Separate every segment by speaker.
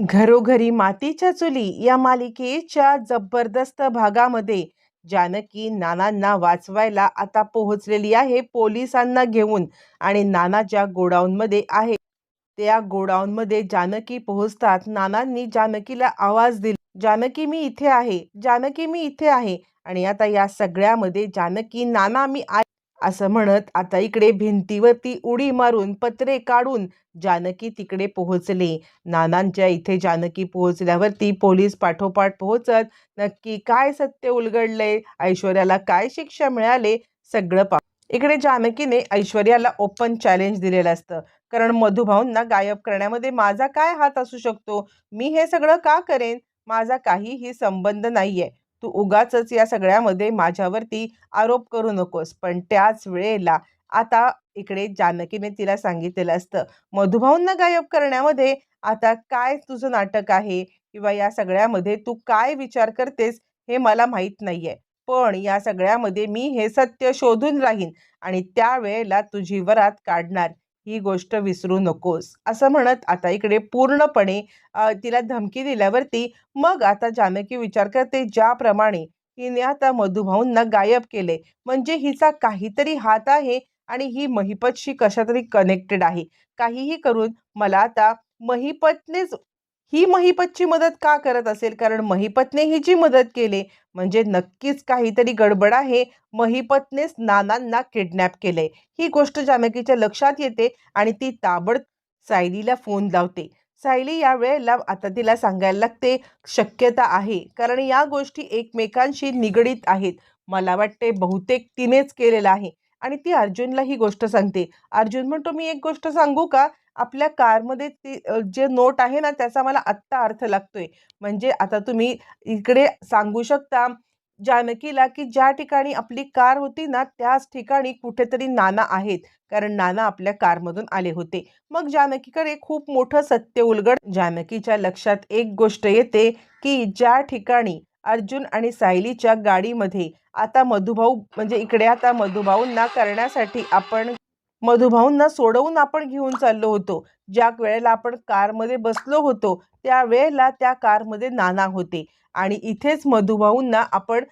Speaker 1: घरोघरी मातीच्या चुली या मालिकेच्या जबरदस्त भागामध्ये जानकी नानांना वाचवायला आता पोहोचलेली आहे पोलिसांना घेऊन आणि नाना ज्या गोडाऊनमध्ये आहे त्या गोडाऊनमध्ये जानकी पोहोचतात. नानांनी जानकीला आवाज दिला जानकी मी इथे आहे जानकी मी इथे आहे. आणि आता या सगळ्यामध्ये जानकी नाना मी आ असं म्हणत आता इकडे भिंतीवरती उडी मारून पत्रे काढून जानकी तिकडे पोहोचले. नानांच्या इथे जानकी पोहोचल्यावरती पोलीस पाठोपाठ पोहोचत. नक्की काय सत्य उलगडले? ऐश्वर्याला काय शिक्षा मिळाले? सगळं पा इकडे जानकीने ऐश्वर्याला ओपन चॅलेंज दिलेलं असतं. कारण मधुभाऊंना गायब करण्यामध्ये माझा काय हात असू शकतो? मी हे सगळं का करेन? माझा काहीही संबंध नाहीये. तू उगाचच या सगळ्यामध्ये माझ्यावरती आरोप करू नकोस. पण त्याच वेळेला आता इकडे जानकीने तिला सांगितलेलं असतं मधुभाऊंना गायब करण्यामध्ये आता काय तुझं नाटक आहे? किंवा या सगळ्यामध्ये तू काय विचार करतेस हे मला माहीत नाहीये. पण या सगळ्यामध्ये मी हे सत्य शोधून राहीन आणि त्यावेळेला तुझी वरात काढणार. ही गोष्ट विसरू नकोस. असं म्हणत आता इकडे पूर्णपणे तिला धमकी दिल्यावरती मग आता जानकी विचार करते ज्याप्रमाणे तिने आता मधुभाऊंना गायब केले. म्हणजे हिचा काहीतरी हात आहे आणि ही महिपतशी कशातरी कनेक्टेड आहे. काहीही करून मला आता महिपतनेच ही महिपतची मदत का करत असेल? कारण महिपतने हिची मदत केली म्हणजे नक्कीच काहीतरी गडबड आहे. महिपतनेच नानांना किडनॅप केले ही गोष्ट जानकीच्या लक्षात येते आणि ती ताबड सायलीला फोन लावते. सायली या वेळेला आता तिला सांगायला लागते शक्यता आहे. कारण या गोष्टी एकमेकांशी निगडीत आहेत. मला वाटते बहुतेक तिनेच केलेलं आहे. आणि ती अर्जुनला ही गोष्ट सांगते. अर्जुन म्हणतो मी एक गोष्ट सांगू का? आपल्या कारमध्ये ती जे नोट आहे ना त्याचा मला आत्ता अर्थ लागतोय. म्हणजे आता तुम्ही इकडे सांगू शकता जानकीला की ज्या ठिकाणी आपली कार होती ना त्याच ठिकाणी कुठेतरी नाना आहेत. कारण नाना आपल्या कारमधून आले होते. मग जानकीकडे खूप मोठं सत्य उलगड जानकीच्या लक्षात एक गोष्ट येते की ज्या ठिकाणी अर्जुन आणि सायलीच्या गाडीमध्ये आता मधुभाऊ म्हणजे इकडे आता मधुभाऊंना करण्यासाठी आपण मधुभाऊंना सोडवून आपण घेऊन चाललो होतो. ज्या वेळेला आपण कारमध्ये बसलो होतो त्या वेळेला त्या कारमध्ये नाना होते. आणि इथेच मधुभाऊंना आपण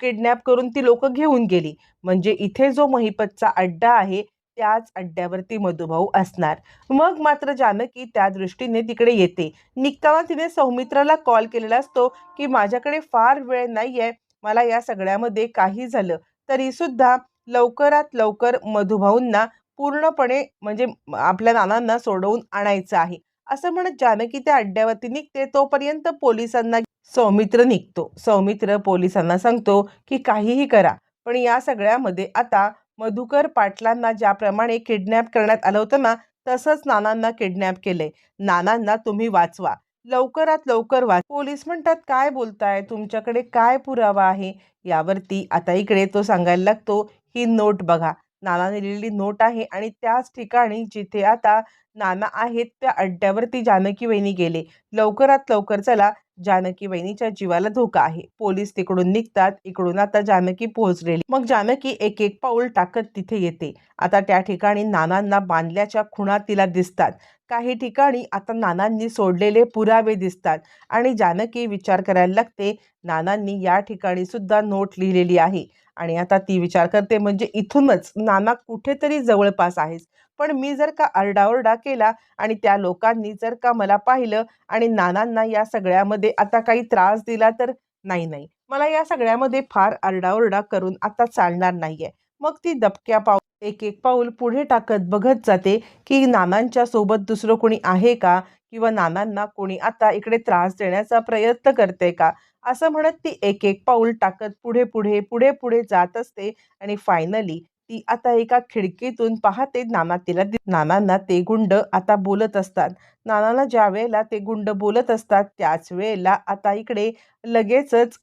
Speaker 1: किडनॅप करून ती लोक घेऊन गेली. म्हणजे इथे जो महिपतचा अड्डा आहे त्याच अड्ड्यावरती मधुभाऊ असणार. मग मात्र जानकी त्या दृष्टीने तिकडे येते. निघताना तिने सौमित्राला कॉल केलेला असतो की माझ्याकडे फार वेळ नाही आहे मला या सगळ्यामध्ये काही झालं. तरी सुद्धा लवकरात लवकर मधुभाऊंना पूर्णपणे म्हणजे आपल्या नानांना सोडवून आणायचं आहे. असं म्हणत जानकी त्या अड्ड्यावरती निघते तोपर्यंत पोलिसांना सौमित्र निघतो. सौमित्र पोलिसांना सांगतो की काहीही करा. पण या सगळ्यामध्ये आता मधुकर पाटलांना ज्याप्रमाणे किडनॅप करण्यात आलं होतं ना तसंच नानांना किडनॅप केलंय. नानांना तुम्ही वाचवा. लवकरात लवकर वाच. पोलीस म्हणतात काय बोलताय? तुमच्याकडे काय पुरावा आहे? यावरती आता इकडे तो सांगायला लागतो. ही नोट बघा. नानाने लिहिलेली नोट आहे आणि त्याच ठिकाणी जिथे आता नाना आहेत त्या अड्ड्यावरती जानकी वहिनी गेले. लवकरात लवकर चला जानकी वहिनीच्या जीवाला धोका आहे. पोलीस तिकडून निघतात इकडून आता जानकी पोहोचलेली. मग जानकी एक एक पाऊल टाकत तिथे येते. आता त्या ठिकाणी नानांना बांधल्याच्या खुणा तिला दिसतात. काही ठिकाणी आता नानांनी सोडलेले पुरावे दिसतात आणि जानकी विचार करायला लागते नानांनी या ठिकाणी सुद्धा नोट लिहिलेली आहे. आणि आता ती विचार करते म्हणजे इथूनच नाना कुठेतरी जवळपास आहेस. पण मी जर का आरडाओरडा केला आणि त्या लोकांनी जर का मला पाहिलं आणि नानांना या सगळ्यामध्ये आता काही त्रास दिला तर नाही नाही. मला या सगळ्यामध्ये फार आरडाओरडा करून आता चालणार नाहीये. मग ती दबक्या पाऊ एक एक पाऊल पुढे टाकत बघत जाते की नानांच्या सोबत दुसरं कोणी आहे का? किंवा नानांना कोणी आता इकडे त्रास देण्याचा प्रयत्न करते का? असं म्हणत ती एक एक पाऊल टाकत पुढे पुढे पुढे पुढे जात असते आणि फायनली ती आता एका खिडकीतून पाहते नाना तिला नानांना ते गुंड आता बोलत असतात. नानांना ज्या वेळेला ते गुंड बोलत असतात त्याच वेळेला आता इकडे लगेचच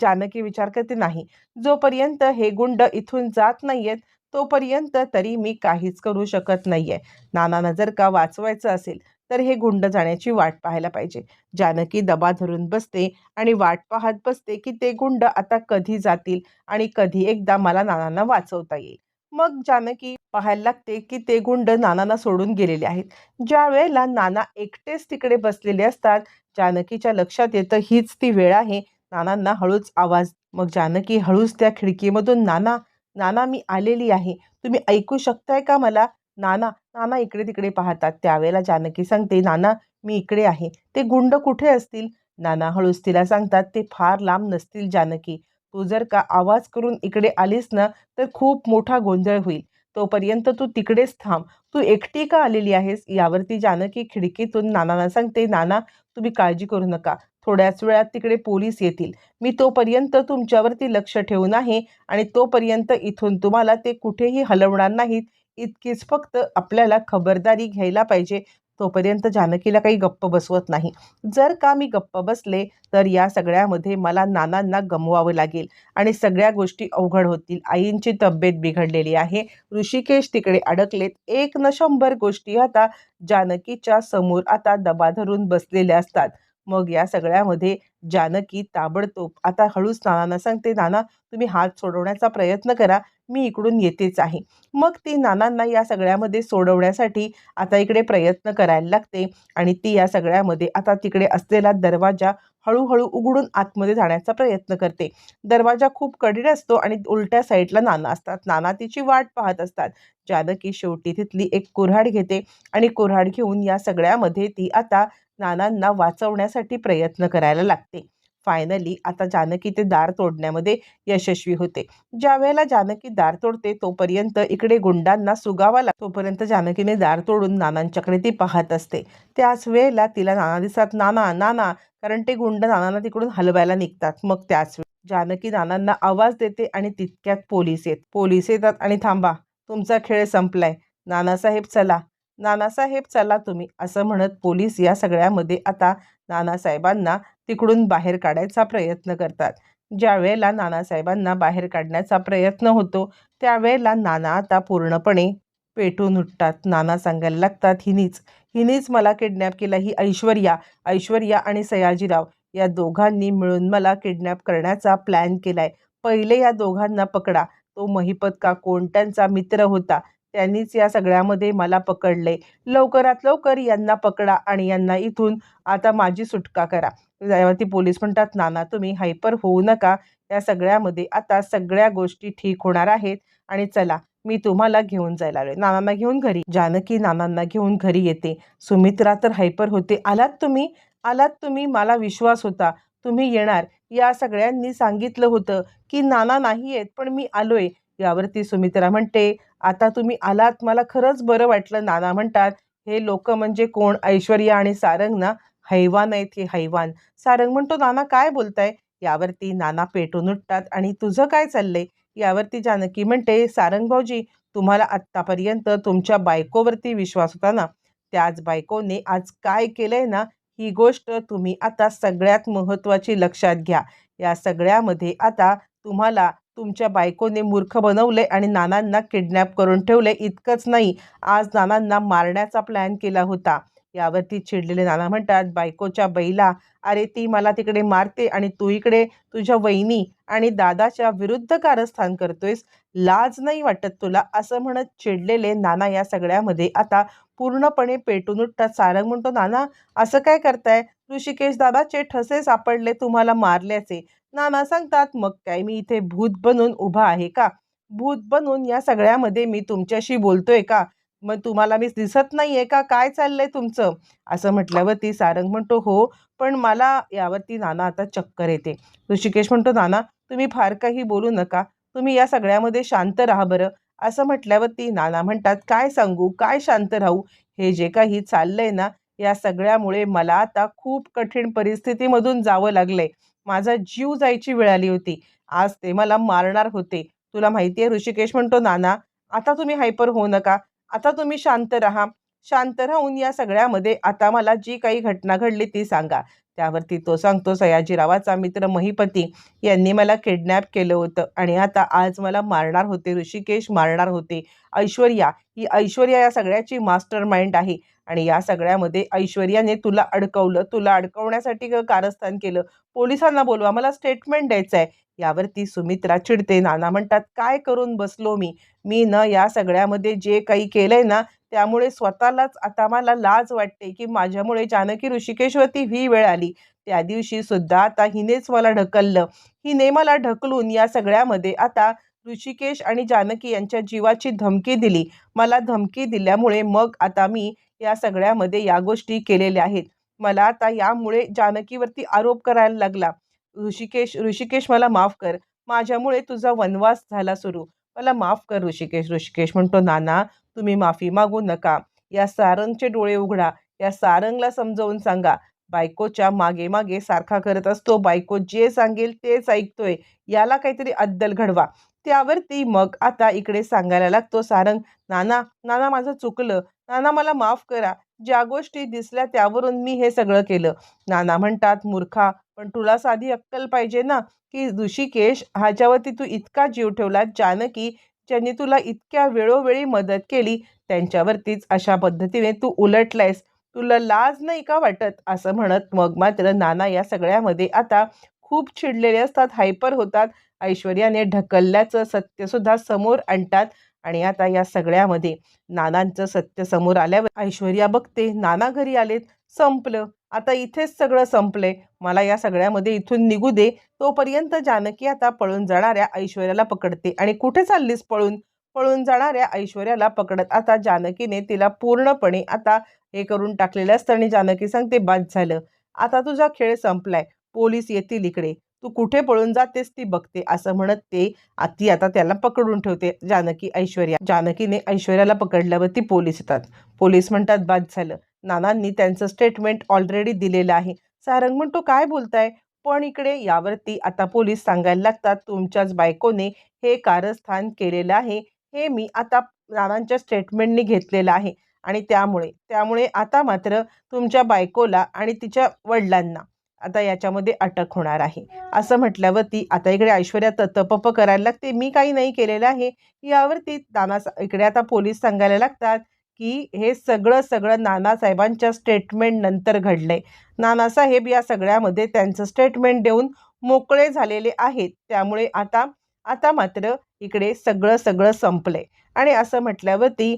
Speaker 1: जानकी विचार करते नाही जोपर्यंत हे गुंड इथून जात नाहीयेत तोपर्यंत तरी मी काहीच करू शकत नाहीये. नानांना जर का वाचवायचं असेल तर हे गुंड जाण्याची वाट पाहायला पाहिजे. जानकी दबा धरून बसते आणि वाट पाहत बसते की ते गुंड आता कधी जातील आणि कधी एकदा मला नानांना वाचवता येईल. मग जानकी पाहायला लागते की ते गुंड नानांना सोडून गेलेले आहेत. ज्या वेळेला नाना एकटेच तिकडे बसलेले असतात जानकीच्या लक्षात येतं हीच ती वेळ आहे. नानांना हळूच आवाज मग जानकी हळूच त्या खिडकीमधून नाना नाना मी आलेली आहे. तुम्ही ऐकू शकताय का मला? नाना नाना इकडे तिकडे पाहतात. त्यावेळेला जानकी सांगते नाना मी इकडे आहे. ते गुंड कुठे असतील? नाना हळूस तिला सांगतात ते फार लांब नसतील जानकी. तू जर का आवाज करून इकडे आलीस ना तर खूप मोठा गोंधळ होईल. तोपर्यंत तू तिकडेच थांब. तू एकटी का आलेली आहेस? यावरती जानकी खिडकीतून नानांना सांगते नाना तुम्ही काळजी करू नका. थोड्याच वेळात तिकडे पोलीस येतील. मी तोपर्यंत तुमच्यावरती लक्ष ठेवून आहे आणि तोपर्यंत इथून तुम्हाला ते कुठेही हलवणार नाहीत. इतकीच फक्त आपल्याला खबरदारी घ्यायला पाहिजे. तोपर्यंत जानकीला काही गप्प बसवत नाही. जर का मी गप्प बसले तर या सगळ्यामध्ये मला नानांना गमवावं लागेल आणि सगळ्या गोष्टी अवघड होतील. आईंची तब्येत बिघडलेली आहे. ऋषिकेश तिकडे अडकलेत. एक न शंभर गोष्टी आता जानकीच्या समोर आता दबा धरून बसलेल्या असतात. मग या सगळ्यामध्ये जानकी ताबडतोब आता हळूच नानांना सांगते नाना तुम्ही हात सोडवण्याचा प्रयत्न करा मी इकडून येतेच आहे. मग ती नानांना या सगळ्यामध्ये सोडवण्यासाठी आता इकडे प्रयत्न करायला लागते आणि ती या सगळ्यामध्ये आता तिकडे असलेला दरवाजा हळूहळू उघडून आतमध्ये जाण्याचा प्रयत्न करते. दरवाजा खूप कठीण असतो आणि उलट्या साईडला नाना असतात. नाना तिची वाट पाहत असतात. जानकी शेवटी तिथली एक कुऱ्हाड घेते आणि कुऱ्हाड घेऊन या सगळ्यामध्ये ती आता नानांना वाचवण्यासाठी प्रयत्न करायला लागते. फायनली आता जानकी ते दार तोडण्यामध्ये यशस्वी होते. ज्या वेळेला जानकी दार तोडते तोपर्यंत इकडे गुंडांना सुगावा लागतो. तोपर्यंत जानकीने दार तोडून नानांच्याकडे ती पाहत असते. त्याच वेळेला तिला नाना दिसतात नाना नाना कारण ते गुंड नानांना तिकडून हलवायला निघतात. मग त्याच जानकी नानांना आवाज देते आणि तितक्यात पोलीस येत पोलीस येतात आणि थांबा तुमचा खेळ संपलाय. नानासाहेब चला. नानासाहेब चला तुम्ही असं म्हणत पोलीस या सगळ्यामध्ये आता नानासाहेबांना तिकडून बाहेर काढायचा प्रयत्न करतात. ज्या वेळेला नानासाहेबांना बाहेर काढण्याचा प्रयत्न होतो त्यावेळेला नाना आता पूर्णपणे पेटून उठतात. नाना सांगायला लागतात हिनीच हिनीच मला किडनॅप केला ही ऐश्वर्या ऐश्वर्या आणि सयाजीराव या दोघांनी मिळून मला किडनॅप करण्याचा प्लॅन केलाय. पहिले या दोघांना पकडा. तो महिपत का कोण? त्यांचा मित्र होता. त्यांनीच या सगळ्यामध्ये मला पकडले. लवकरात लवकर यांना पकडा आणि यांना इथून आता माझी सुटका करा. त्यावरती पोलीस म्हणतात नाना तुम्ही हायपर होऊ नका. या सगळ्यामध्ये आता सगळ्या गोष्टी ठीक होणार आहेत आणि चला मी तुम्हाला घेऊन जायला आलोय नानांना घेऊन घरी. जानकी नानांना घेऊन घरी येते. सुमित्रा तर हायपर होते. आलात तुम्ही? आलात तुम्ही? मला विश्वास होता. तुम्ही येणार. या सगळ्यांनी सांगितलं होतं की नाना नाही आहेत पण मी आलोय. यावरती सुमित्रा म्हणते आता तुम्ही आलात मला खरंच बरं वाटलं नाना म्हणतात. हे लोक म्हणजे कोण? ऐश्वर्या आणि सारंग ना? हैवान आहेत हे हैवान. सारंग म्हणतो नाना काय बोलताय? यावरती नाना पेटून उठतात. आणि तुझं काय चाललंय? यावरती जानकी म्हणते सारंग भाऊजी तुम्हाला आत्तापर्यंत तुमच्या बायकोवरती विश्वास होता ना? त्याच बायकोने आज काय केलंय ना? ही गोष्ट तुम्ही आता सगळ्यात महत्त्वाची लक्षात घ्या. या सगळ्यामध्ये आता तुम्हाला तुमच्या बायकोने मूर्ख बनवले आणि नानांना किडनॅप करून ठेवले इतकंच नाही. आज नानांना मारण्याचा प्लॅन केला होता. यावरती चिडलेले नाना म्हणतात बायकोच्या बैला अरे ती मला तिकडे मारते आणि तू इकडे तुझ्या वहिनी आणि दादाच्या विरुद्ध कारस्थान करतोयस. लाज नाही वाटत तुला? असं म्हणत चिडलेले नाना या सगळ्यामध्ये आता पूर्णपणे पेटून उठतात. सारंग म्हणतो नाना असं काय करताय? ऋषिकेश दादाचे ठसे सापडले तुम्हाला मारल्याचे. नाना सांगतात मग काय मी इथे भूत बनून उभा आहे का? भूत बनून या सगळ्यामध्ये मी तुमच्याशी बोलतोय का? मग तुम्हाला मी दिसत नाहीये का? काय चाललंय तुमचं? असं म्हटल्यावरती सारंग म्हणतो हो पण मला यावरती नाना आता चक्कर येते. ऋषिकेश म्हणतो नाना तुम्ही फार काही बोलू नका. तुम्ही या सगळ्यामध्ये शांत राहा बरं. असं म्हटल्यावरती नाना म्हणतात काय सांगू? काय शांत राहू? हे जे काही चाललंय ना या सगळ्यामुळे मला आता खूप कठीण परिस्थितीमधून जावं लागलंय. माझा जीव जायची वेळ आली होती. आज ते मला मारणार होते. तुला माहिती आहे ऋषिकेश म्हणतो नाना आता तुम्ही हायपर होऊ नका. आता तुम्ही शांत राहा. शांत राहून या सगळ्यामध्ये. आता मला जी काही घटना घडली ती सांगा. त्यावरती तो सांगतो सयाजीरावाचा मित्र महिपती यांनी मला किडनॅप केलं होतं आणि आता आज मला मारणार होते. ऋषिकेश मारणार होते. ऐश्वर्या ही ऐश्वर्या या सगळ्याची मास्टर माइंड आहे. आणि या सगळ्यामध्ये ऐश्वर्याने तुला अडकवलं. तुला अडकवण्यासाठी कारस्थान केलं. पोलिसांना बोलवा. मला स्टेटमेंट द्यायचं आहे यावरती सुमित्रा चिडते. नाना म्हणतात काय करून बसलो मी? मी न या सगळ्यामध्ये जे काही केलंय ना त्यामुळे स्वतःलाच आता मला लाज वाटते की माझ्यामुळे जानकी ऋषिकेशवरती ही वेळ आली. त्या दिवशी सुद्धा आता हिनेच मला ढकललं. हिने मला ढकलून या सगळ्यामध्ये आता ऋषिकेश आणि जानकी यांच्या जीवाची धमकी दिली. मला धमकी दिल्यामुळे मग आता मी या सगळ्यामध्ये या गोष्टी केलेल्या आहेत. मला आता यामुळे जानकीवरती आरोप करायला लागला. ऋषिकेश ऋषिकेश मला माफ कर. माझ्यामुळे तुझा वनवास झाला सुरू. मला माफ कर ऋषिकेश ऋषिकेश म्हणतो नाना तुम्ही माफी मागू नका. या सारंगचे डोळे उघडा. या सारंगला समजावून सांगा. बायकोच्या मागे मागे सारखा करत असतो. बायको जे सांगेल तेच ऐकतोय. याला काहीतरी अद्दल घडवा. त्यावरती मग आता इकडे सांगायला लागतो सारंग नाना नाना माझं चुकलं. नाना मला माफ करा. ज्या गोष्टी दिसल्या त्यावरून मी हे सगळं केलं. नाना म्हणतात मूर्खा पण तुला साधी अक्कल पाहिजे ना की ऋषिकेश ह्याच्यावरती तू इतका जीव ठेवला जानकी ज्यांनी तुला इतक्या वेळोवेळी मदत केली त्यांच्यावरतीच अशा पद्धतीने तू उलटलायस. तुला लाज नाही का वाटत? असं म्हणत मग मात्र नाना या सगळ्यामध्ये आता खूप चिडलेले असतात हायपर होतात. ऐश्वर्याने ढकलल्याचं सत्यसुद्धा समोर आणतात आणि आता या सगळ्यामध्ये नानांचं सत्य समोर आल्यावर ऐश्वर्या बघते नाना घरी आलेत संपलं. आता इथेच सगळं संपलंय. मला या सगळ्यामध्ये इथून निघू दे. तोपर्यंत जानकी आता पळून जाणाऱ्या ऐश्वर्याला पकडते आणि कुठे चाललीस पळून? पळून जाणाऱ्या ऐश्वर्याला पकडत आता जानकीने तिला पूर्णपणे आता हे करून टाकलेलं असतं आणि जानकी सांगते बाद झालं. आता तुझा खेळ संपलाय. पोलीस येतील इकडे. तू कुठे पळून जातेस ती बघते. असं म्हणत ते आ- ती आता त्याला पकडून ठेवते. जानकी ऐश्वर्या. जानकीने ऐश्वर्याला पकडल्यावर ती पोलीस येतात. पोलीस म्हणतात बाद झालं. नानांनी त्यांचं स्टेटमेंट ऑलरेडी दिलेलं आहे. सारंग म्हणतो काय बोलताय? पण इकडे यावरती आता पोलीस सांगायला लागतात तुमच्याच बायकोने हे कारस्थान केलेलं आहे. हे मी आता नानांच्या स्टेटमेंटनी घेतलेलं आहे. आणि त्यामुळे त्यामुळे आता मात्र तुमच्या बायकोला आणि तिच्या वडिलांना आता याच्यामध्ये अटक होणार आहे. असं म्हटल्यावरती आता इकडे ऐश्वर्या तपप करायला लागते. मी काही नाही केलेलं आहे. यावरती नाना इकडे आता पोलीस सांगायला लागतात की हे सगळं सगळं नानासाहेबांच्या स्टेटमेंट नंतर घडलंय. नानासाहेब या सगळ्यामध्ये त्यांचं स्टेटमेंट देऊन मोकळे झालेले आहेत. त्यामुळे आता आता मात्र इकडे सगळं सगळं संपलंय. आणि असं म्हटल्यावरती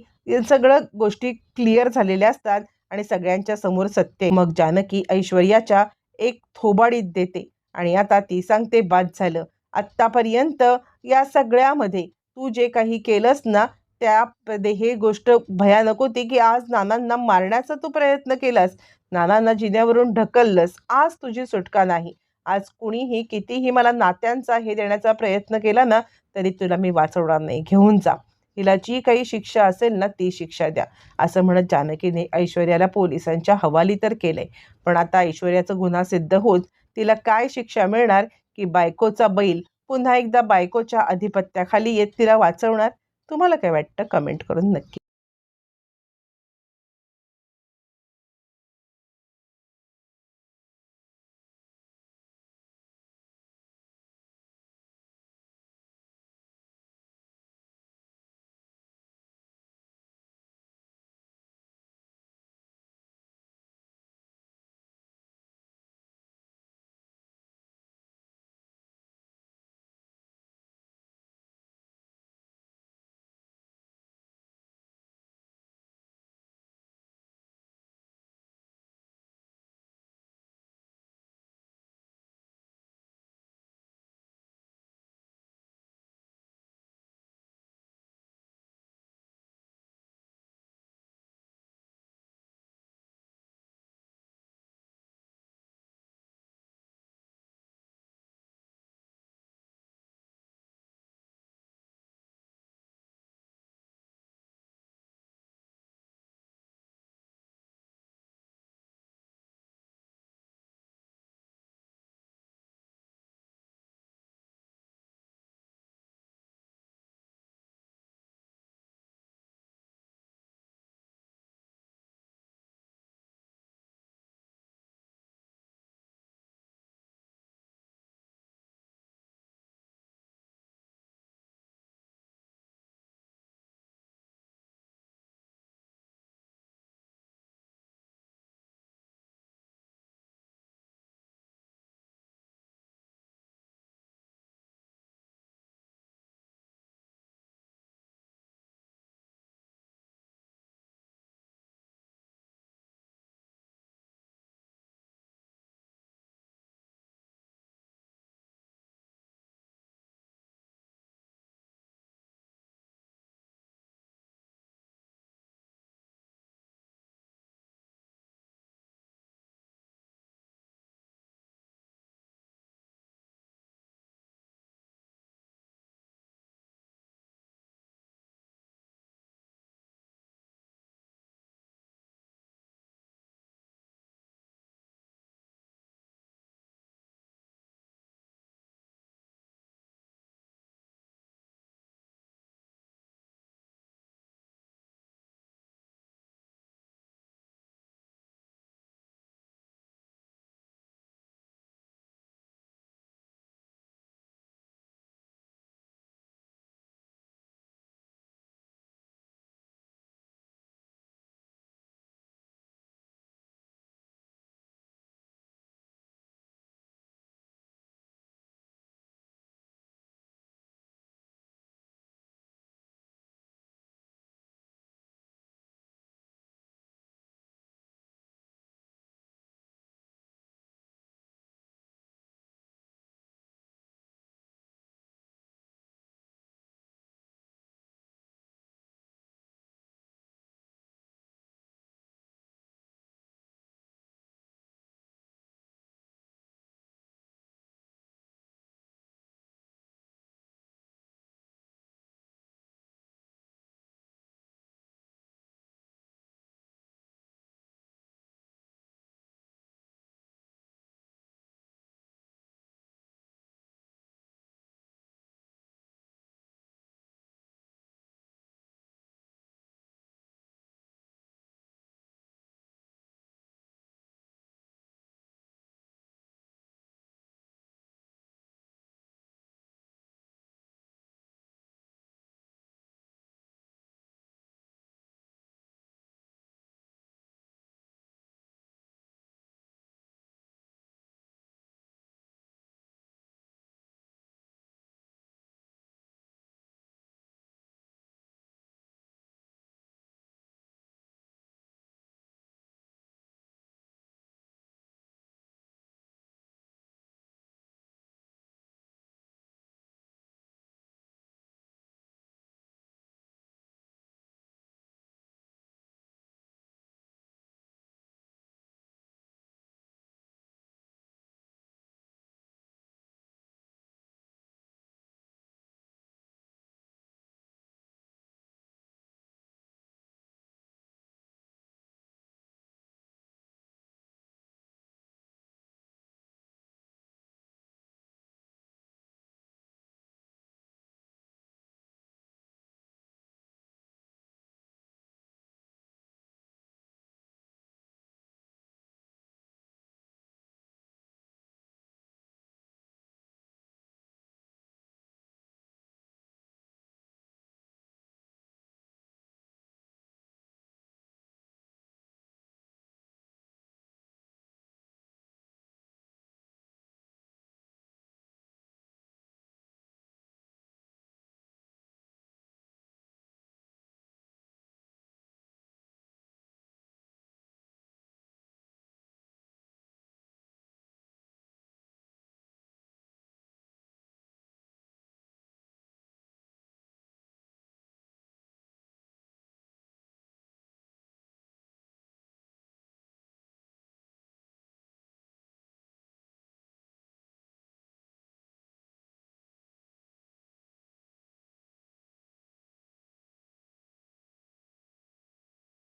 Speaker 1: सगळं गोष्टी क्लिअर झालेल्या असतात. आणि सगळ्यांच्या समोर सत्य मग जानकी ऐश्वर्याच्या एक थोबाडीत देते. आणि आता ती सांगते बाद झालं. आत्तापर्यंत या सगळ्यामध्ये तू जे काही केलंस ना त्यामध्ये हे गोष्ट भयानक होती की आज नानांना मारण्याचा तू प्रयत्न केलास. नानांना जिन्यावरून ढकललंस. आज तुझी सुटका नाही. आज कुणीही कितीही मला नात्यांचा हे देण्याचा प्रयत्न केला ना तरी तुला मी वाचवणार नाही. घेऊन जा. हिला जी काही शिक्षा असेल ना ती शिक्षा द्या. असं म्हणत जानकीने ऐश्वर्याला पोलिसांच्या हवाली तर केले पण आता ऐश्वर्याचा गुन्हा सिद्ध होत तिला काय शिक्षा मिळणार? की बायकोचा बैल? पुन्हा एकदा बायकोच्या आधिपत्याखाली येत तिला वाचवणार? तुम्हाला काय वाटतं? कमेंट करून नक्की